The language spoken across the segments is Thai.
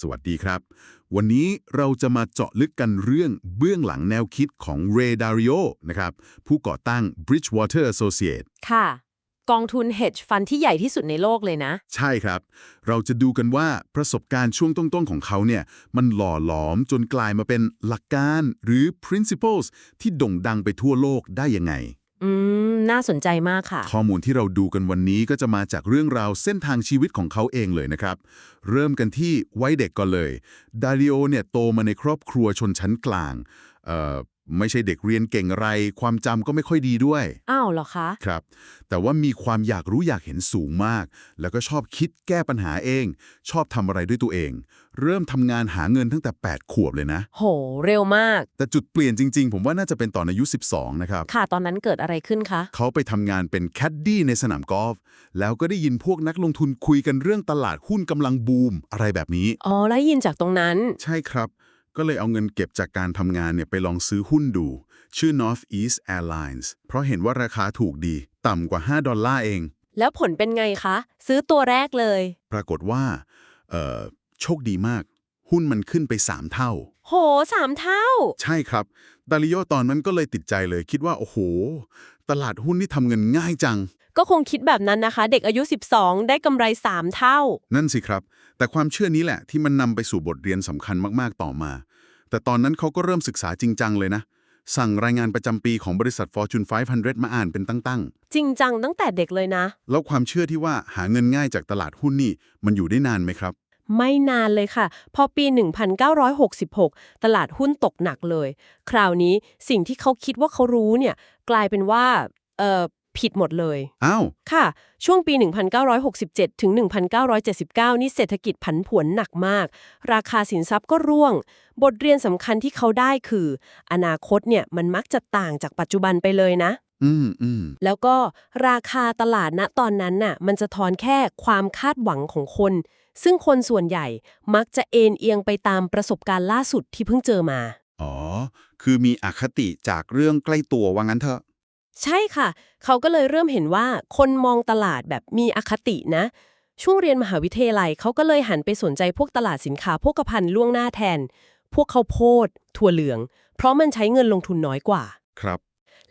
สวัสดีครับ วันนี้เราจะมาเจาะลึกกันเรื่องเบื้องหลังแนวคิดของเรดาริโอนะครับ ผู้ก่อตั้ง Bridgewater Associates ค่ะ กองทุน hedge fund ที่ใหญ่ที่สุดในโลกเลยนะ ใช่ครับ เราจะดูกันว่าประสบการณ์ช่วงต้นๆของเขาเนี่ย มันหล่อหลอมจนกลายมาเป็นหลักการหรือ principles ที่โด่งดังไปทั่วโลกได้ยังไง อืม น่าสนใจมากค่ะ ข้อมูลที่เราดูกันวันนี้ก็จะมาจากเรื่องราวเส้นทางชีวิตของเขาเองเลยนะครับ เริ่มกันที่วัยเด็กก่อนเลย ดาริโอเนี่ยโตมาในครอบครัวชนชั้นกลางเอ่อ ไม่ใช่เด็กเรียนเก่งอะไร ความจำก็ไม่ค่อยดีด้วย อ้าวเหรอคะ ครับ แต่ว่ามีความอยากรู้อยากเห็นสูงมาก แล้วก็ชอบคิดแก้ปัญหาเอง ชอบทำอะไรด้วยตัวเอง เริ่มทำงานหาเงินตั้งแต่ 8 ขวบเลยนะ โห เร็วมาก แต่จุดเปลี่ยนจริง ๆ ผมว่าน่าจะเป็นตอนอายุ 12 นะครับ ค่ะ ตอนนั้นเกิดอะไรขึ้นคะ เขาไปทำงานเป็นแคดดี้ในสนามกอล์ฟ แล้วก็ได้ยินพวกนักลงทุนคุยกันเรื่องตลาดหุ้นกำลังบูมอะไรแบบนี้ อ๋อ แล้วยินจากตรงนั้น ใช่ครับ ก็เลยเอาเงินเก็บจากการทำงานเนี่ยไปลองซื้อหุ้นดู ชื่อ Northeast Airlines เพราะเห็นว่าราคาถูกดี ต่ำกว่า 5 ดอลลาร์เอง แล้วผลเป็นไงคะ ซื้อตัวแรกเลย ปรากฏว่าเอ่อโชคดีมาก หุ้นมันขึ้นไป 3 เท่า โหสามเท่า ใช่ครับดาริโอตอนนั้นก็เลยติดใจเลยคิดว่า โอ้โห ตลาดหุ้นนี่ทำเงินง่ายจัง ก็คงคิดแบบนั้นนะคะ เด็กอายุ 12 ได้กำไร 3 เท่า นั่นสิครับ แต่ความเชื่อนี้แหละที่มันนำไปสู่บทเรียนสำคัญมากๆต่อมา แต่ตอนนั้นเขาก็เริ่มศึกษาจริงจังเลยนะ สั่งรายงานประจำปีของบริษัท Fortune 500 มาอ่านเป็นตั้งจริงจังตั้งแต่เด็กเลยนะ ๆ แล้วความเชื่อที่ว่าหาเงินง่ายจากตลาดหุ้นนี่ มันอยู่ได้นานไหมครับ ไม่นานเลยค่ะ พอปี 1966 ตลาดหุ้นตกหนักเลย คราวนี้สิ่งที่เขาคิดว่าเขารู้เนี่ย กลายเป็นว่าเอ่อ ผิดหมดเลย อ้าว ค่ะ ช่วงปี 1967 ถึง 1979 นี่เศรษฐกิจผันผวนหนักมาก ราคาสินทรัพย์ก็ร่วง บทเรียนสำคัญที่เขาได้คือ อนาคตเนี่ยมันมักจะต่างจากปัจจุบันไปเลยนะ อืมอืมแล้วก็ราคาตลาดณตอนนั้นน่ะ มันจะทอนแค่ความคาดหวังของคน ซึ่งคนส่วนใหญ่มักจะเอ็นเอียงไปตามประสบการณ์ล่าสุดที่เพิ่งเจอมา อ๋อ คือมีอคติจากเรื่องใกล้ตัวว่างั้นเถอะ ใช่ค่ะ เขาก็เลยเริ่มเห็นว่าคนมองตลาดแบบมีอคตินะ ช่วงเรียนมหาวิทยาลัยเขาก็เลยหันไปสนใจพวกตลาดสินค้าโภคภัณฑ์ล่วงหน้าแทน พวกข้าวโพด ถั่วเหลือง เพราะมันใช้เงินลงทุนน้อยกว่า ครับ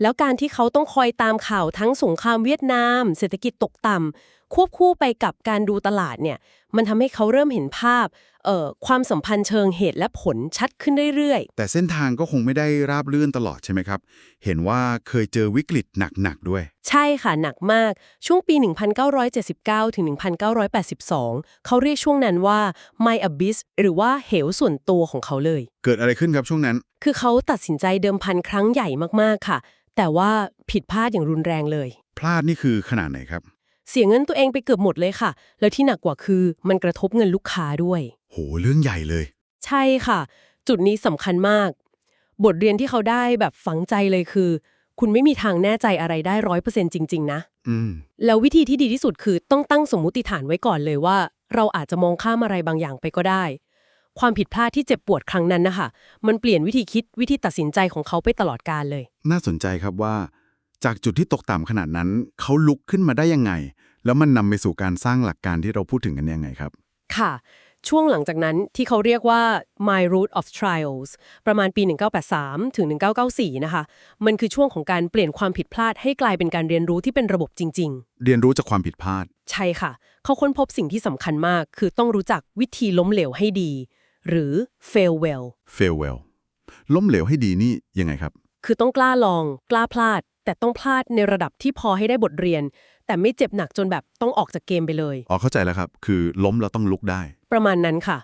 แล้วการที่เขาต้องคอยตามข่าวทั้งสงครามเวียดนาม เศรษฐกิจตกต่ำ ควบคู่ไปกับการดูตลาดเนี่ยมันทำให้เขาเริ่มเห็นภาพเอ่อความสัมพันธ์เชิงเหตุและผลชัดขึ้นเรื่อยแต่เส้นทางก็คงไม่ได้ราบรื่นตลอดใช่ไหมครับ เห็นว่าเคยเจอวิกฤตหนักๆด้วยๆใช่ค่ะ หนักมากช่วงปี 1979 ถึง 1982 เขาเรียกช่วงนั้นว่า My Abyss หรือว่าเหวส่วนตัวของเขาเลย เกิดอะไรขึ้นครับช่วงนั้น คือเขาตัดสินใจเดิมพันครั้งใหญ่มากๆค่ะ แต่ว่าผิดพลาดอย่างรุนแรงเลย พลาดนี่คือขนาดไหนครับ เสียเงินตัวเองไปเกือบหมดเลยค่ะ แล้วที่หนักกว่าคือมันกระทบเงินลูกค้าด้วย โห เรื่องใหญ่เลย ใช่ค่ะ จุดนี้สำคัญมาก บทเรียนที่เขาได้แบบฝังใจเลยคือ คุณไม่มีทางแน่ใจอะไรได้ร้อยเปอร์เซ็นต์จริง ๆ นะอืมแล้ววิธีที่ดีที่สุดคือต้องตั้งสมมุติฐานไว้ก่อนเลยว่า เราอาจจะมองข้ามอะไรบางอย่างไปก็ได้ ความผิดพลาดที่เจ็บปวดครั้งนั้นนะคะมันเปลี่ยนวิธีคิดวิธีตัดสินใจของเขาไปตลอดกาลเลย น่าสนใจครับว่า จากจุดที่ตกต่ำขนาดนั้น เขาลุกขึ้นมาได้ยังไง แล้วมันนำไปสู่การสร้างหลักการที่เราพูดถึงกันยังไงครับ ค่ะ ช่วงหลังจากนั้นที่เขาเรียกว่า My Root of Trials ประมาณปี 1983 ถึง 1994 นะคะ มันคือช่วงของการเปลี่ยนความผิดพลาดให้กลายเป็นการเรียนรู้ที่เป็นระบบจริงเรียนรู้จากความผิดพลาดๆใช่ค่ะ เขาค้นพบสิ่งที่สำคัญมาก คือต้องรู้จักวิธีล้มเหลวให้ดี หรือ fail well fail well ล้มเหลวให้ดีนี่ยังไงครับ คือต้องกล้าลอง กล้าพลาด แต่ต้องพลาดในระดับที่พอให้ได้บทเรียน แต่ไม่เจ็บหนักจนแบบต้องออกจากเกมไปเลย อ๋อเข้าใจแล้วครับ คือล้มแล้วต้องลุกได้ ประมาณนั้นค่ะ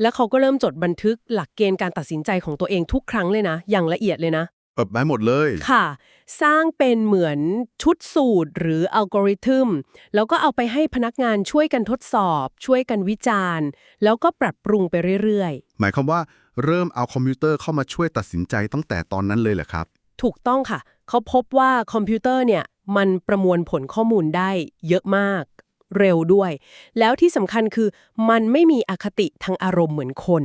แล้วเขาก็เริ่มจดบันทึกหลักเกณฑ์การตัดสินใจของตัวเองทุกครั้งเลยนะ อย่างละเอียดเลยนะเออได้หมดเลย ค่ะ สร้างเป็นเหมือนชุดสูตรหรืออัลกอริทึม แล้วก็เอาไปให้พนักงานช่วยกันทดสอบ ช่วยกันวิจารณ์ แล้วก็ปรับปรุงไปเรื่อยหมายความว่าเริ่มเอาคอมพิวเตอร์เข้ามาช่วยตัดสินใจตั้งแต่ตอนนั้นเลยเหรอครับๆถูกต้องค่ะ เขาพบว่าคอมพิวเตอร์เนี่ยมันประมวลผลข้อมูลได้เยอะมาก เร็วด้วย แล้วที่สำคัญคือมันไม่มีอคติทางอารมณ์เหมือนคน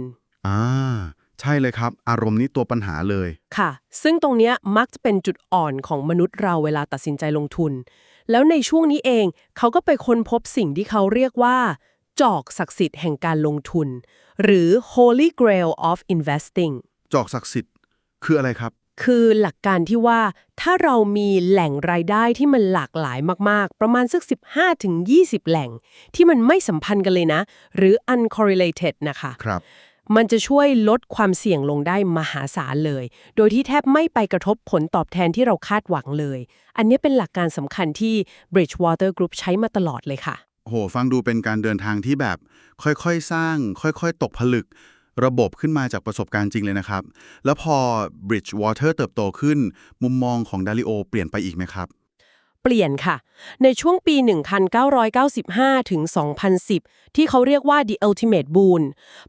อ่าใช่เลยครับ อารมณ์นี้ตัวปัญหาเลยค่ะ ซึ่งตรงเนี้ยมักจะเป็นจุดอ่อนของมนุษย์เราเวลาตัดสินใจลงทุน แล้วในช่วงนี้เองเขาก็ไปค้นพบสิ่งที่เขาเรียกว่า จอกศักดิ์สิทธิ์แห่งการลงทุน หรือ Holy Grail of Investing จอกศักดิ์สิทธิ์คืออะไรครับ คือหลักการที่ว่าถ้าเรามีแหล่งรายได้ที่มันหลากหลายมากๆ ประมาณสัก 15-20 แหล่ง ที่มันไม่สัมพันธ์กันเลยนะ หรือ uncorrelated นะคะครับมันจะช่วยลดความเสี่ยงลงได้มหาศาลเลย โดยที่แทบไม่ไปกระทบผลตอบแทนที่เราคาดหวังเลย อันนี้เป็นหลักการสำคัญที่ Bridgewater Group ใช้มาตลอดเลยค่ะ โห ฟังดูเป็นการเดินทางที่แบบ ค่อยๆ สร้าง ค่อยๆ ตกผลึก ระบบขึ้นมาจากประสบการณ์จริงเลยนะครับ แล้วพอ Bridgewater เติบโตขึ้น มุมมองของดาริโอเปลี่ยนไปอีกไหมครับ เปลี่ยนค่ะ ในช่วงปี 1995 ถึง 2010 ที่เขาเรียกว่า the ultimate boon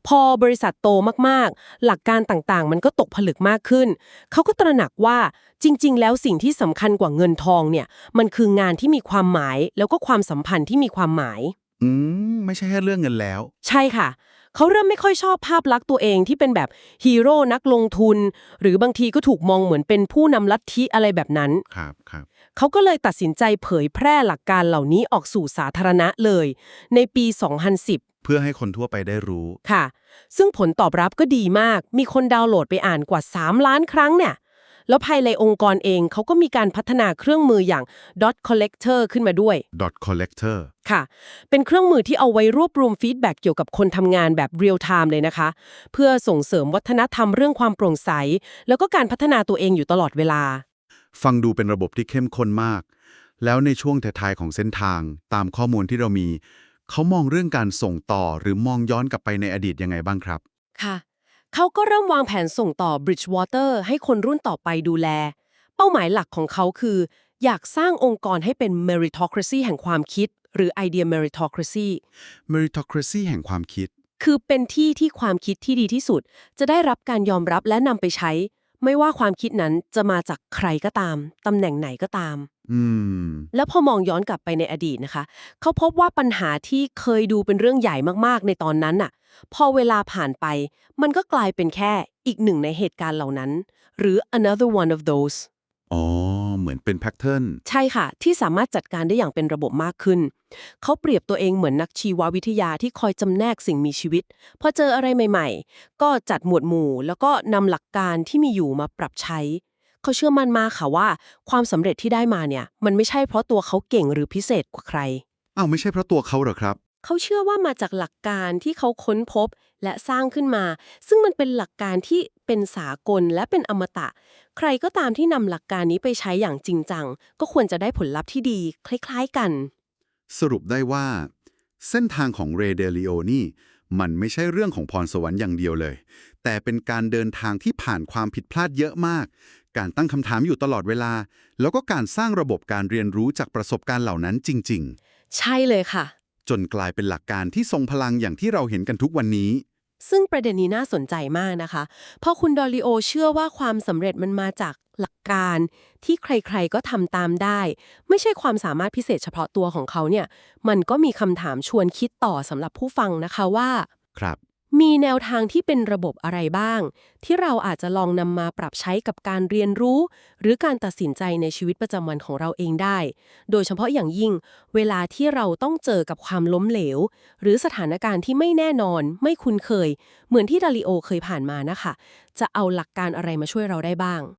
พอบริษัทโตมากๆ หลักการต่างๆ มันก็ตกผลึกมากขึ้น เขาก็ตระหนักว่าจริง ๆ แล้วสิ่งที่สำคัญกว่าเงินทองเนี่ย มันคืองานที่มีความหมาย แล้วก็ความสัมพันธ์ที่มีความหมาย อืม ไม่ใช่แค่เรื่องเงินแล้ว ใช่ค่ะ เขาเริ่มไม่ค่อยชอบภาพลักษณ์ตัวเองที่เป็นแบบฮีโร่นักลงทุน หรือบางทีก็ถูกมองเหมือนเป็นผู้นำลัทธิอะไรแบบนั้น ครับครับเขาก็เลยตัดสินใจเผยแพร่หลักการเหล่านี้ออกสู่สาธารณะเลย ในปี 2010 เพื่อให้คนทั่วไปได้รู้ ค่ะ ซึ่งผลตอบรับก็ดีมาก มีคนดาวน์โหลดไปอ่านกว่า 3 ล้านครั้งเนี่ย แล้วภายในองค์กรเองเขาก็มีการพัฒนาเครื่องมืออย่าง dot collector ขึ้นมาด้วย dot collector ค่ะ เป็นเครื่องมือที่เอาไว้รวบรวมฟีดแบ็กเกี่ยวกับคนทำงานแบบเรียลไทม์เลยนะคะ เพื่อส่งเสริมวัฒนธรรมเรื่องความโปร่งใส แล้วก็การพัฒนาตัวเองอยู่ตลอดเวลา ฟังดูเป็นระบบที่เข้มข้นมาก แล้วในช่วงท้ายๆของเส้นทาง ตามข้อมูลที่เรามี เขามองเรื่องการส่งต่อหรือมองย้อนกลับไปในอดีตยังไงบ้างครับ ค่ะ เขาก็เริ่มวางแผนส่งต่อ Bridgewater ให้คนรุ่นต่อไปดูแล เป้าหมายหลักของเขาคือ อยากสร้างองค์กรให้เป็น meritocracy แห่งความคิด หรือ idea meritocracy meritocracy แห่งความคิด คือเป็นที่ที่ความคิดที่ดีที่สุด จะได้รับการยอมรับและนำไปใช้ ไม่ว่าความคิดนั้นจะมาจากใครก็ตามตำแหน่งไหนก็ตาม อืม แล้วพอมองย้อนกลับไปในอดีตนะคะ เขาพบว่าปัญหาที่เคยดูเป็นเรื่องใหญ่มากๆในตอนนั้นน่ะ พอเวลาผ่านไป มันก็กลายเป็นแค่อีกหนึ่งในเหตุการณ์เหล่านั้น หรือ another one of those อ๋อ เหมือนเป็นแพทเทิร์น ใช่ค่ะ ที่สามารถจัดการได้อย่างเป็นระบบมากขึ้น เขาเปรียบตัวเองเหมือนนักชีววิทยาที่คอยจำแนกสิ่งมีชีวิต พอเจออะไรใหม่ ๆ ก็จัดหมวดหมู่ แล้วก็นำหลักการที่มีอยู่มาปรับใช้ เขาเชื่อมั่นมากค่ะว่า ความสำเร็จที่ได้มาเนี่ย มันไม่ใช่เพราะตัวเขาเก่งหรือพิเศษกว่าใครอ้าวไม่ใช่เพราะตัวเขาเหรอครับ เขาเชื่อว่ามาจากหลักการที่เขาค้นพบและสร้างขึ้นมา ซึ่งมันเป็นหลักการที่เป็นสากลและเป็นอมตะ ใครก็ตามที่นำหลักการนี้ไปใช้อย่างจริงจัง ก็ควรจะได้ผลลัพธ์ที่ดี คล้ายๆกัน สรุปได้ว่า เส้นทางของเรเดลิโอนี่มันไม่ใช่เรื่องของพรสวรรค์อย่างเดียวเลย แต่เป็นการเดินทางที่ผ่านความผิดพลาดเยอะมาก การตั้งคำถามอยู่ตลอดเวลา แล้วก็การสร้างระบบการเรียนรู้จากประสบการณ์เหล่านั้นจริง ใช่เลยค่ะ ๆ จนกลายเป็นหลักการที่ทรงพลังอย่างที่เราเห็นกันทุกวันนี้ ซึ่งประเด็นนี้น่าสนใจมากนะคะ เพราะคุณดอริโอเชื่อว่าความสำเร็จมันมาจากหลักการที่ใครๆก็ทำตามได้ ไม่ใช่ความสามารถพิเศษเฉพาะตัวของเขาเนี่ย มันก็มีคำถามชวนคิดต่อสำหรับผู้ฟังนะคะว่า ครับ มีแนวทางที่เป็นระบบอะไรบ้าง ที่เราอาจจะลองนำมาปรับใช้กับการเรียนรู้ หรือการตัดสินใจในชีวิตประจำวันของเราเองได้ โดยเฉพาะอย่างยิ่ง เวลาที่เราต้องเจอกับความล้มเหลว หรือสถานการณ์ที่ไม่แน่นอน ไม่คุ้นเคย เหมือนที่ดาริโอเคยผ่านมานะคะ จะเอาหลักการอะไรมาช่วยเราได้บ้าง